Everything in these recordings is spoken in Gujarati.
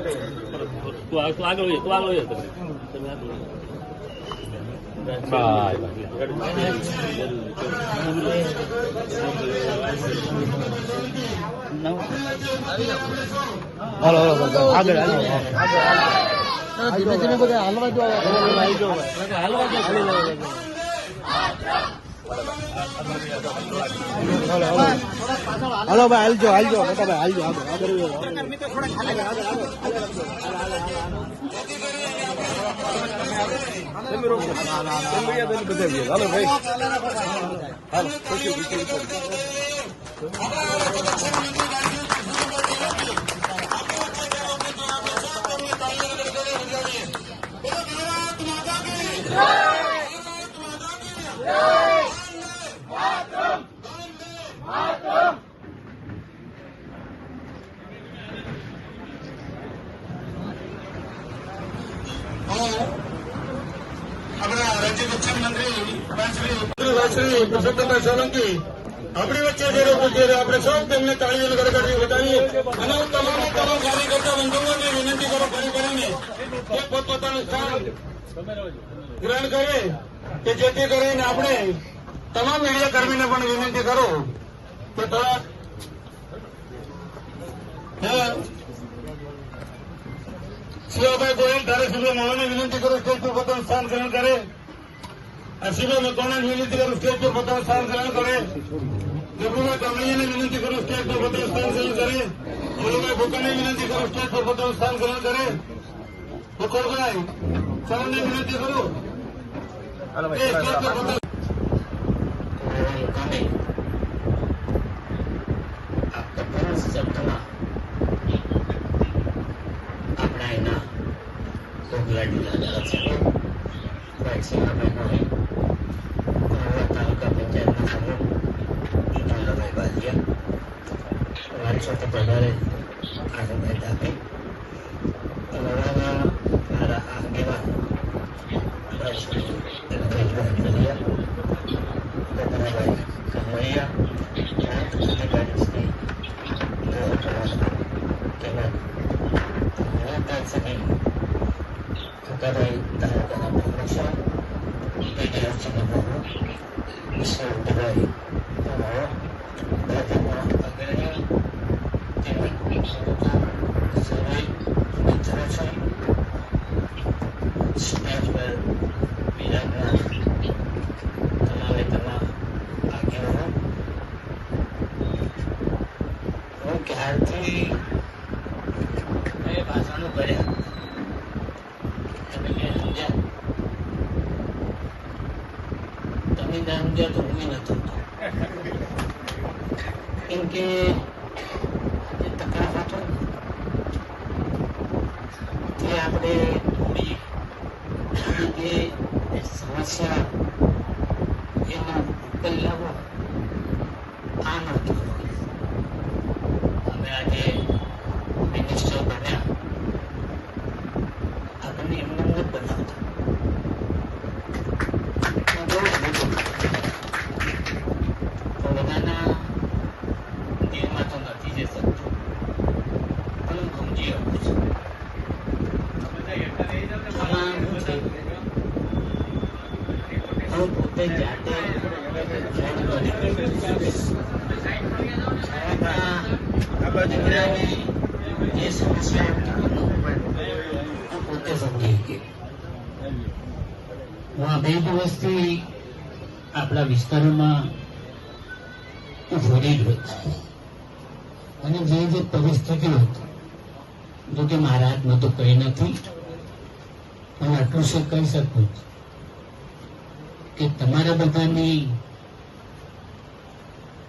તું આગળ તું આગળ તમે હાલો હાલો આગળ ધીમે ધીમે બધા હાલવા જો હાલવા જો ખાલી લેવા દે. હાલો ભાઈ હાલજો હાલજો. મોટા ભાઈ હાલજો આગળ આગળ હાલો ભાઈ હાલો. પુરુષોત્તમભાઈ સોલંકી આપણી વચ્ચે જે લોકો છે આપણે સૌ તેમને તાળીઓની ગડગડી વધારીએ અને હું તમામ તમામ કાર્યકર્તા બંધુઓને વિનંતી કરું, ફરી કરીને કે પોતપોતાનું સ્થાન ગ્રહણ કરે, કે જેથી કરીને આપણે તમામ મીડિયા કર્મીને પણ વિનંતી કરું કે થોડા શિવાભાઈ ગોયલ ધારાસભ્ય મહોને વિનંતી કરું કે પોતાનું સ્થાન ગ્રહણ કરે. અસીભાઈ મકવાણાને વિનંતી કરું સ્ટેજ પર પોતાનું સ્થાન ગ્રહણ કરે જબરુભાઈ કમળીયાને વિનંતી કરું સ્ટેજ પર પોતાનું સ્થાન ગ્રહણ કરે મોલુભાઈ ભૂકાને વિનંતી કરું સ્ટેજ પર પોતાનું સ્થાન ગ્રહણ કરે બુખરભાઈ ચરણને વિનંતી કરું કે સ્ટેજ પર પોતાનું kami kepada setelah આપણા એના કોકલા જિલ્લા દાખલ છે स्वतः प्रकारे आढळत आहे para agregar el presidente. ક્યારથી મેં ભાષણો કર્યા તમે ક્યાં સમજ્યા તમે ના સમજ્યા તો હું નતો કેમ કે જે તકરાર હતો ને, તે આપણે થોડી જે સમસ્યા એનો ઉકેલ લાવો આ નહોતું અમે આજે મિનિસ્ટર બન્યા. આપણને એમને એમ બનાવતા. બધાના દિલમાં તો નથી જઈ શકતું પણ હું સમજી શકું છું આમાં શું છે હું પોતે જાતે ગયો હું આ બે દિવસથી આપણા વિસ્તારોમાં હું ફરી ગયો અને જે જે પરિસ્થિતિઓ હતી જોકે મારા હાથમાં તો કંઈ નથી પણ આટલું શું કહી શકું છું કે તમારા બધાની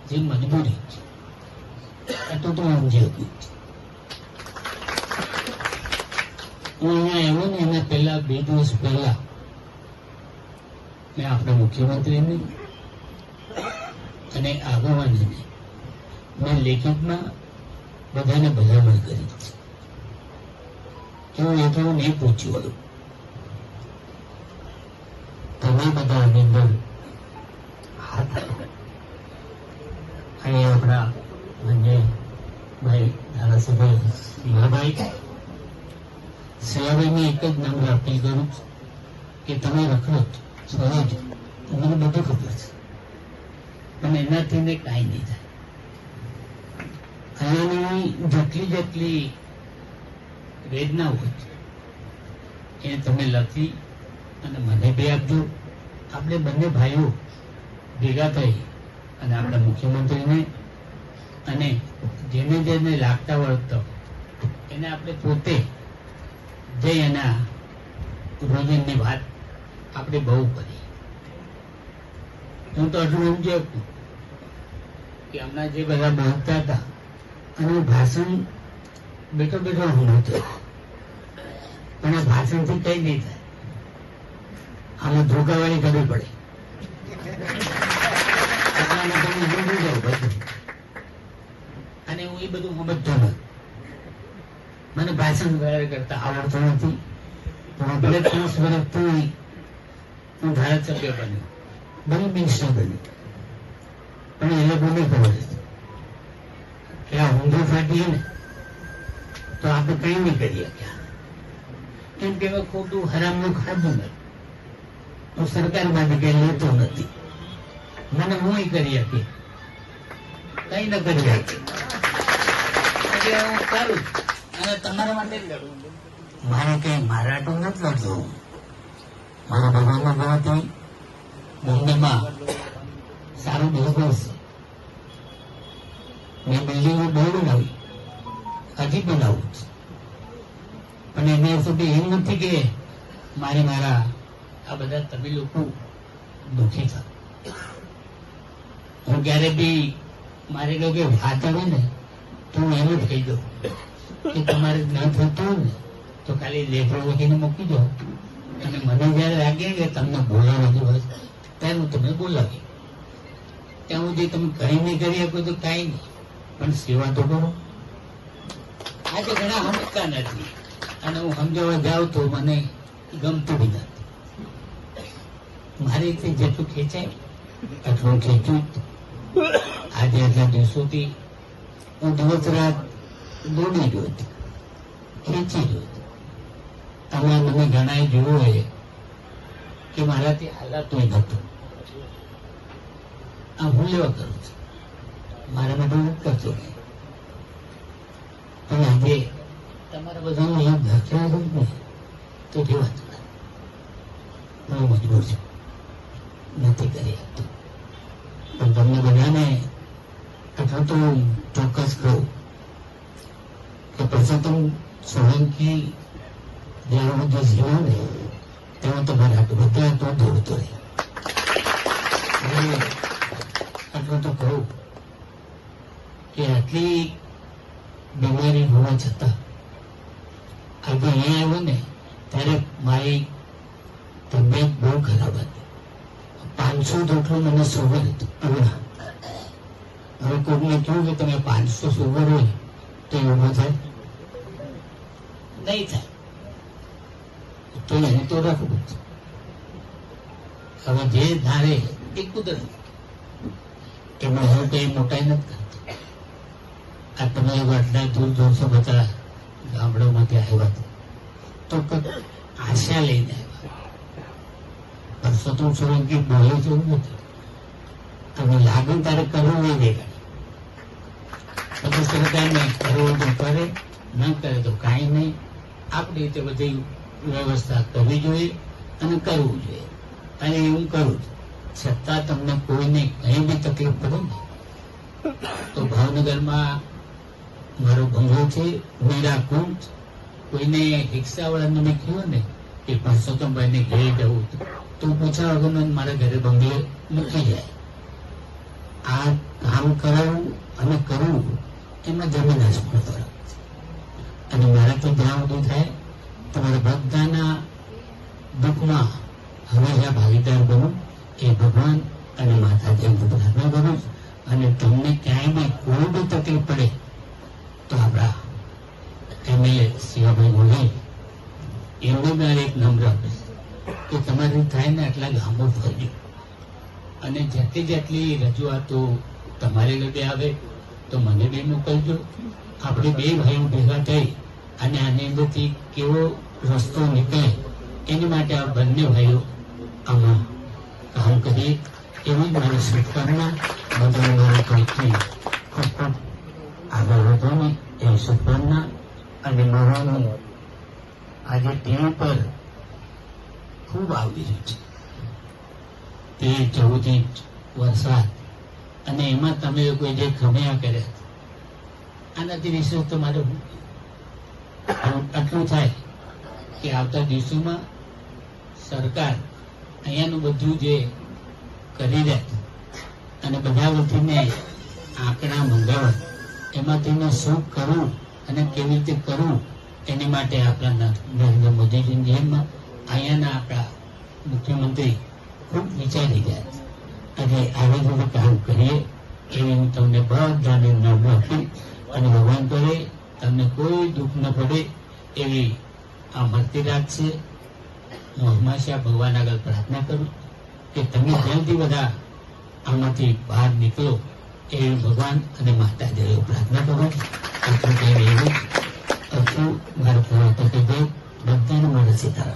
જે મજબૂરી છે એટલું તો સમજી હતી. હું અહીંયા આવ્યો ને, એના પહેલા બે દિવસ પહેલા મેં આપણા મુખ્યમંત્રીને અને આગેવાનીને મેં લેખિતમાં બધાને ભલામણ કરી કે હું એટલું નહીં પૂછ્યું વળું તમે બધા આની અંદર આપણા બંને ભાઈ ધારાસભ્ય સિંહાભાઈ સેવાભાઈને એક જ નમ્ર અપીલ કરું કે તમે રખડત સ્વરોજ તમને બધું ખબર છે. પણ એનાથી ને કાંઈ નહીં થાય. અહીંયાની જેટલી જેટલી વેદના હોય છે, એ તમે લખી અને મને બી આપજો. આપણે બંને ભાઈઓ ભેગા થઈ અને આપણા મુખ્યમંત્રીને અને જેને જેને લાગતા વળગતો એને આપણે પોતે જઈ એના રોજનની વાત આપણે બહુ કરી. હું તો એટલું સમજી શકું કે હમણાં જે બધા બોલતા હતા અને ભાષણ બેઠો બેઠો સાંભળતો પણ આ ભાષણથી કઈ નહીં થાય. આમાં ધોકાવાળી કરવી પડે. અને હું એ બધું સમજતો નથી. મને ભાષણ કરતા આવડતું નથી. પણ ભલે ત્રીસ વર્ષ પૂરી હું ધારાસભ્ય બન્યો. ભલે મિનિસ્ટર બન્યો. પણ એ લોકોને ખબર કે આ ઊંધું ફાટીએ ને, તો આપણે કઈ નહીં કરી શક્યા કેમ કે ખોટું હરામનું ખાધું નથી. હું સરકારમાંથી કઈ લેતો નથી. મને હું કરી શકીએ કઈ ન કરી શકીએ હું કરું. અને તમારા માટે લડું. મારે કઈ મારાટું નથી લડતું મારા ભગવાનના દવાથી બોમ્બેમાં સારું બિઝનેસ. મેં બિલ્ડિંગો બહુ બનાવી હજી બનાવું છું. પણ એને સુધી એમ નથી કે મારે મારા આ બધા તમે લોકો દુઃખી થાવ હું ક્યારે બી મારે લોકો વાત આવે ને, તો હું એવું જ દઉં કે તમારે ન થતું હોય ને, તો ખાલી લેખો વહીને મૂકી દો. અને મને જયારે લાગે કે તમને બોલાવવાનું હોય ત્યારે હું તમને બોલાવી ત્યાં સુધી તમે કઈ નહીં કરી શકો તો કાંઈ નહીં. પણ સેવા તો કરો. આજે ઘણા સમજતા નથી. અને હું સમજાવવા જાઉં તો મને ગમતું બી નથી. મારી રીતે જેટલું ખેંચાય, એટલું ખેંચ્યું. આજે આટલા દિવસોથી હું દિવસ રાત દોડી ગયો હતો, ખેંચી ગયો હતો. તમે મને ઘણાએ જોયું હોય કે મારાથી હાલાતું નતું આ હું લેવા કરું છું? મારા માટે હું કરતો નહીં. પણ આજે તમારા બધાનું અહીંયા દાખલા તો જેવાતું નથી હું મજબૂર છું. નથી કરી. શકતો પણ તમને બધાને અથવા તો હું ચોક્કસ કહું કે પરસોત્તમ સોલંકી જ્યારે જે જીવ્યો ને તેમાં તમારે બધા તો દોડતો રહે. અને તો કહું કે આટલી બીમારી હોવા છતાં આજે અહીંયા આવ્યો ને, ત્યારે મારી તબિયત બહુ ખરાબ હતી. પાંચસો જેટલું મને સુગર હતું હવે કોઈને કહ્યું કે તમે પાંચસો સુગર હોય તો યોગા થાય? નહીં થાય. તો એને તો રાખવું. હવે જે ધારે એ કુદરત. એમાં હું કઈ મોટાઈ નથી કરતો. આ તમે વાટલા આટલા દૂર દૂરસો બધા ગામડામાંથી આવ્યા. તો આશા લઈને આવ્યા પરસોત્તમ સોલંકી બોલે છે નથી. તમે લાગે તારે કરવું નહીં દેખાય. પછી સરકારને કરવું તો કરે, ન કરે તો કાંઈ નહીં. આપણી રીતે બધી વ્યવસ્થા કરવી જોઈએ અને કરવું જોઈએ. અને એવું કરું છું. છતાં તમને કોઈને કંઈ બી તકલીફ પડે ને, તો ભાવનગરમાં મારો બંગલો છે મીરા કુંજ કોઈને રિક્ષાવાળાને મેં કહ્યું ને કે પરસોત્તમભાઈને ઘેર જવું. તો પૂછ્યા વગરનો મારા ઘરે બંગલે મૂકી જાય આ કામ કરાવવું અને કરવું એમાં જમીન આસમાન ફરક અને મારે તો જ્યાં બધું થાય, તમારા બધાના દુઃખમાં હંમેશા ભાગીદાર બનો એ ભગવાન અને માતાજી હું પ્રાર્થના કરું અને તમને ક્યાંય બી કોઈ બી તકલીફ પડે, તો આપણા એમએલએ શિવાભાઈ બોલે એમને મારે એક નમ્ર અપીલ કે તમારી થાય ને આટલા ગામો ફરજો અને જેટલી જેટલી રજૂઆતો તમારી લગે આવે તો મને બે મોકલજો. આપણે બે ભાઈઓ ભેગા થઈ અને આની અંદરથી કેવો રસ્તો નીકળે એની માટે આ બંને ભાઈઓ આમાં કામ કરીએ એવી જ મારી શુભકામના. બધાને મારા તરફથી ખૂબ ખૂબ આગળ વધવાની એવી શુભકામના અને મારાનું આજે ટીવી પર ખૂબ આવી રહ્યું છે. તે ચૌદ ઇંચ વરસાદ અને એમાં તમે કોઈ જે ખમ્યા કર્યા, આનાથી વિશેષ તો મારે આટલું થાય કે આવતા દિવસોમાં સરકાર અહીંયાનું બધું જે કરી રહ્યા છે અને બધા વતીને આંકડા મંગાવવા એમાંથીને શું કરવું અને કેવી રીતે કરવું એની માટે આપણા નરેન્દ્ર મોદીજીની જેમ અહીંયાના આપણા મુખ્યમંત્રી ખૂબ વિચારી ગયા અને આવી રીતે કામ કરીએ, એવી હું તમને બધાને નામ રાખી અને ભગવાન કરે, તમને કોઈ દુઃખ ન પડે એવી આ મળતી છે. હું હંમેશા ભગવાન આગળ પ્રાર્થના કરું કે તમે જલ્દી બધા આમાંથી બહાર નીકળો એવી ભગવાન અને માતાજી પ્રાર્થના કરું આટલું એવું ಭಾರತದ મારું પૂરું ಮಾಡಿಸಿದ್ದಾರೆ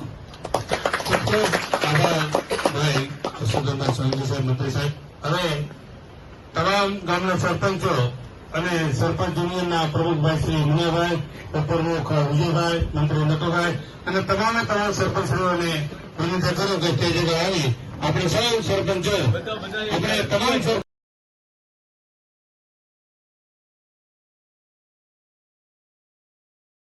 મંત્રી સાહેબ હવે તમામ ગામના સરપંચો અને સરપંચ યુનિયનના પ્રમુખભાઈ શ્રી મુનિયાભાઈ ઉપપ્રમુખ વિજયભાઈ મંત્રી નટુભાઈ અને તમામે તમામ સરપંચોને વિનંતી કરું કે સ્ટેજ આવી આપણે સૌ સરપંચો આપણે તમામ